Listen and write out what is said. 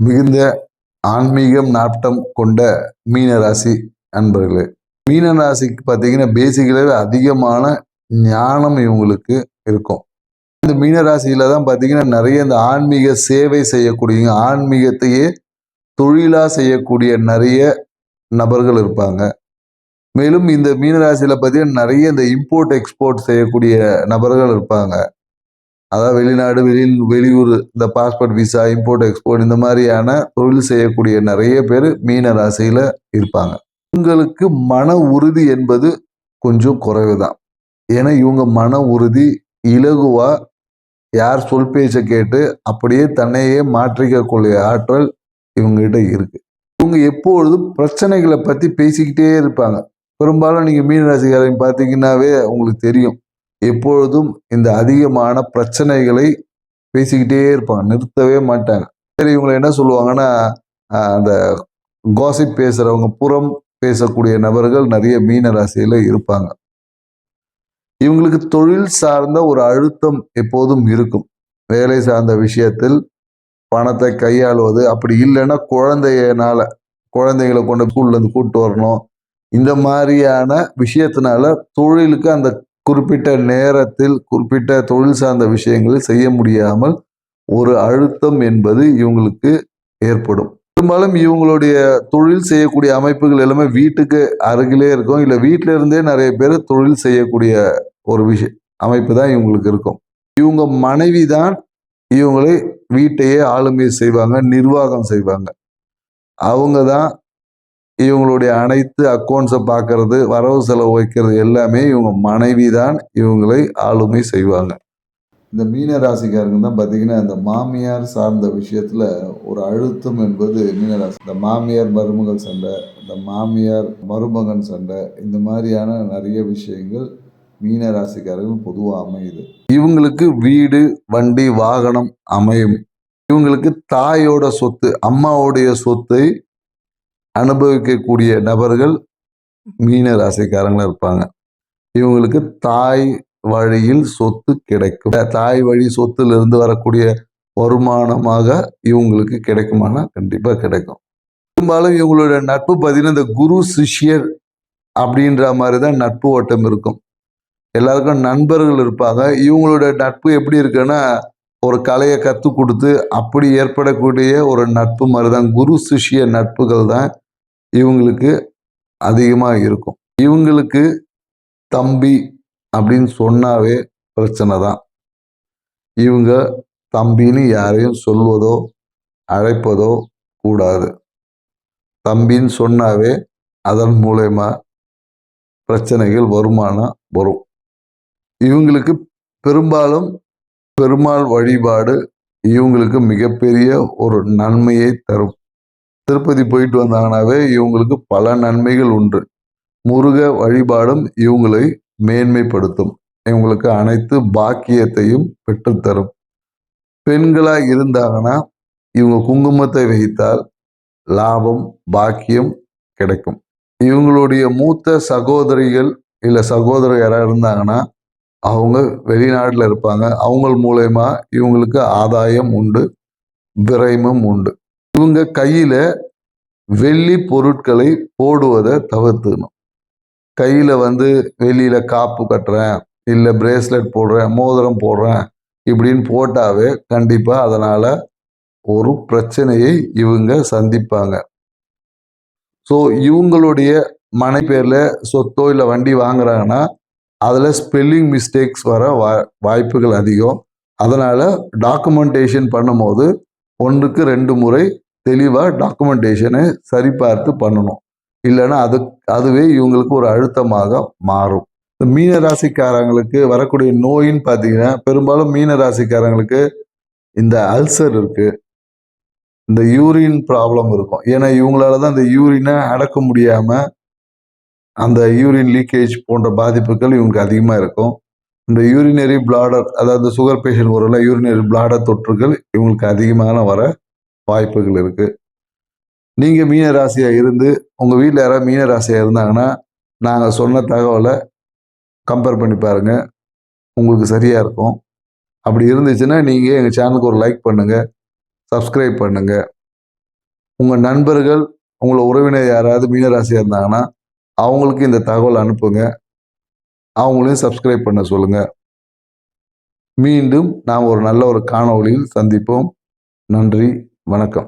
மிகுந்த ஆன்மீகம் நாட்டம் கொண்ட மீனராசி அன்பர்களே. மீனராசிக்கு பார்த்தீங்கன்னா பேசிக்கலாகவே அதிகமான ஞானம் இவங்களுக்கு இருக்கும். இந்த மீனராசியில் தான் பார்த்தீங்கன்னா நிறைய இந்த ஆன்மீக சேவை செய்யக்கூடிய ஆன்மீகத்தையே தொழிலாக செய்யக்கூடிய நிறைய நபர்கள் இருப்பாங்க. மேலும் இந்த மீனராசியில் பார்த்தீங்கன்னா நிறைய இந்த இம்போர்ட் எக்ஸ்போர்ட் செய்யக்கூடிய நபர்கள் இருப்பாங்க. அதாவது வெளிநாடு வெளி வெளியூர் இந்த பாஸ்போர்ட் விசா இம்போர்ட் எக்ஸ்போர்ட் இந்த மாதிரியான தொழில் செய்யக்கூடிய நிறைய பேர் மீன ராசியில் இருப்பாங்க. உங்களுக்கு மன உறுதி என்பது கொஞ்சம் குறைவு தான் ஏன்னா இவங்க மன உறுதி இலகுவா யார் சொல் பேச்சை கேட்டு அப்படியே தன்னையே மாற்றிக்கக்கூடிய ஆற்றல் இவங்ககிட்ட இருக்கு. இவங்க எப்பொழுதும் பிரச்சனைகளை பற்றி பேசிக்கிட்டே இருப்பாங்க. பெரும்பாலும் நீங்கள் மீனராசிக்காரங்க பார்த்தீங்கன்னாவே உங்களுக்கு தெரியும். எப்பொழுதும் இந்த அதிகமான பிரச்சனைகளை பேசிக்கிட்டே இருப்பாங்க. நிறுத்தவே மாட்டாங்க. சரி இவங்களை என்ன சொல்லுவாங்கன்னா அந்த கோசிப் பேசுறவங்க புறம் பேசக்கூடிய நபர்கள் நிறைய மீன ராசியில இருப்பாங்க. இவங்களுக்கு தொழில் சார்ந்த ஒரு அழுத்தம் எப்போதும் இருக்கும். வேலை சார்ந்த விஷயத்தில் பணத்தை கையாளுவது அப்படி இல்லைன்னா குழந்தையனால குழந்தைகளை கொண்டு ஸ்கூல்ல இருந்து கூட்டு வரணும். இந்த மாதிரியான விஷயத்தினால தொழிலுக்கு அந்த குறிப்பிட்ட நேரத்தில் குறிப்பிட்ட தொழில் சார்ந்த விஷயங்களை செய்ய முடியாமல் ஒரு அழுத்தம் என்பது இவங்களுக்கு ஏற்படும். பெரும்பாலும் இவங்களுடைய தொழில் செய்யக்கூடிய அமைப்புகள் எல்லாமே வீட்டுக்கு அருகிலே இருக்கும். இல்லை வீட்டில இருந்தே நிறைய பேர் தொழில் செய்யக்கூடிய ஒரு விஷய அமைப்பு தான் இவங்களுக்கு இருக்கும். இவங்க மனைவி தான் இவங்களை வீட்டையே ஆளுமை செய்வாங்க நிர்வாகம் செய்வாங்க. அவங்க தான் இவங்களுடைய அனைத்து அக்கௌண்ட்ஸை பார்க்கறது வரவு செலவு வைக்கிறது எல்லாமே இவங்க மனைவி தான் இவங்களை ஆளுமை செய்வாங்க. இந்த மீன ராசிக்காரங்க தான் பார்த்தீங்கன்னா இந்த மாமியார் சார்ந்த விஷயத்தில் ஒரு அழுத்தம் என்பது மீனராசி இந்த மாமியார் மருமகள் சண்டை இந்த மாமியார் மருமகன் சண்டை இந்த மாதிரியான நிறைய விஷயங்கள் மீன ராசிக்காரர்கள் பொதுவாக அமையுது. இவங்களுக்கு வீடு வண்டி வாகனம் அமையும். இவங்களுக்கு தாயோட சொத்து அம்மாவுடைய சொத்தை அனுபவிக்கக்கூடிய நபர்கள் மீன ராசிக்காரங்களா இருப்பாங்க. இவங்களுக்கு தாய் வழியில் சொத்து கிடைக்கும். தாய் வழி சொத்துல இருந்து வரக்கூடிய வருமானமாக இவங்களுக்கு கிடைக்குமானா கண்டிப்பா கிடைக்கும். பெரும்பாலும் இவங்களோட நட்பு பார்த்தீங்கன்னா இந்த குரு சிஷ்யர் அப்படின்ற மாதிரி தான் நட்பு ஓட்டம் இருக்கும். எல்லாருக்கும் நண்பர்கள் இருப்பாங்க. இவங்களோட நட்பு எப்படி இருக்குன்னா ஒரு கலையை கற்றுக் கொடுத்து அப்படி ஏற்படக்கூடிய ஒரு நட்பு மாதிரி தான் குரு சிஷ்ய நட்புகள் தான் இவங்களுக்கு அதிகமாக இருக்கும். இவங்களுக்கு தம்பி அப்படின்னு சொன்னாவே பிரச்சனை தான். இவங்க தம்பின்னு யாரையும் சொல்வதோ அழைப்பதோ கூடாது. தம்பின்னு சொன்னாவே அதன் மூலயமா பிரச்சனைகள் வருமானம் வரும். இவங்களுக்கு பெரும்பாலும் பெருமாள் வழிபாடு இவங்களுக்கு மிகப்பெரிய ஒரு நன்மையை தரும். திருப்பதி போயிட்டு வந்தாங்கனாவே இவங்களுக்கு பல நன்மைகள் உண்டு. முருக வழிபாடும் இவங்களை மேன்மைப்படுத்தும். இவங்களுக்கு அனைத்து பாக்கியத்தையும் பெற்றுத்தரும். பெண்களாக இருந்தாங்கன்னா இவங்க குங்குமத்தை வைத்தால் லாபம் பாக்கியம் கிடைக்கும். இவங்களுடைய மூத்த சகோதரிகள் இல்லை சகோதரர் யாராக இருந்தாங்கன்னா அவங்க வெளிநாட்டில் இருப்பாங்க. அவங்க மூலயமா இவங்களுக்கு ஆதாயம் உண்டு விரைமும் உண்டு. இவங்க கையில வெள்ளி பொருட்களை போடுவதை தவிர்த்துக்கணும். கையில வந்து வெளியில காப்பு கட்டுறேன் இல்லை பிரேஸ்லெட் போடுறேன் மோதிரம் போடுறேன் இப்படின்னு போட்டாவே கண்டிப்பாக அதனால் ஒரு பிரச்சனையை இவங்க சந்திப்பாங்க. ஸோ இவங்களுடைய மனை பேரில் சொத்தோ இல்லை வண்டி வாங்குறாங்கன்னா அதில் ஸ்பெல்லிங் மிஸ்டேக்ஸ் வர வா வாய்ப்புகள் அதிகம். அதனால் டாக்குமெண்டேஷன் பண்ணும்போது ஒன்றுக்கு ரெண்டு முறை தெளிவாக டாக்குமெண்டேஷனை சரிபார்த்து பண்ணணும். இல்லைன்னா அது அதுவே இவங்களுக்கு ஒரு அழுத்தமாக மாறும். இந்த மீன ராசிக்காரங்களுக்கு வரக்கூடிய நோயின்னு பார்த்தீங்கன்னா பெரும்பாலும் மீன ராசிக்காரங்களுக்கு இந்த அல்சர் இருக்குது இந்த யூரின் ப்ராப்ளம் இருக்கும். ஏன்னா இவங்களால தான் இந்த யூரினை அடக்க முடியாமல் அந்த யூரின் லீக்கேஜ் போன்ற பாதிப்புகள் இவங்களுக்கு அதிகமாக இருக்கும். இந்த யூரினரி பிளாடர் அதாவது சுகர் பேஷண்ட் வரல யூரினரி பிளாடர் தொற்றுகள் இவங்களுக்கு அதிகமான வர வாய்ப்புகள் இருக்கு. நீங்க மீன ராசியா இருந்து உங்க வீட்டில் யாராவது மீன ராசியா இருந்தாங்கன்னா நாங்கள் சொன்ன தகவலை கம்பேர் பண்ணி பாருங்க. உங்களுக்கு சரியா இருக்கும். அப்படி இருந்துச்சுன்னா நீங்க எங்க சேனலுக்கு ஒரு லைக் பண்ணுங்க. சப்ஸ்கிரைப் பண்ணுங்க. உங்கள் நண்பர்கள் உங்களை உறவினர் யாராவது மீனராசியாக இருந்தாங்கன்னா அவங்களுக்கு இந்த தகவல் அனுப்புங்க. அவங்களையும் சப்ஸ்கிரைப் பண்ண சொல்லுங்க. மீண்டும் நாம் ஒரு நல்ல ஒரு காணொளியில் சந்திப்போம். நன்றி. வணக்கம்.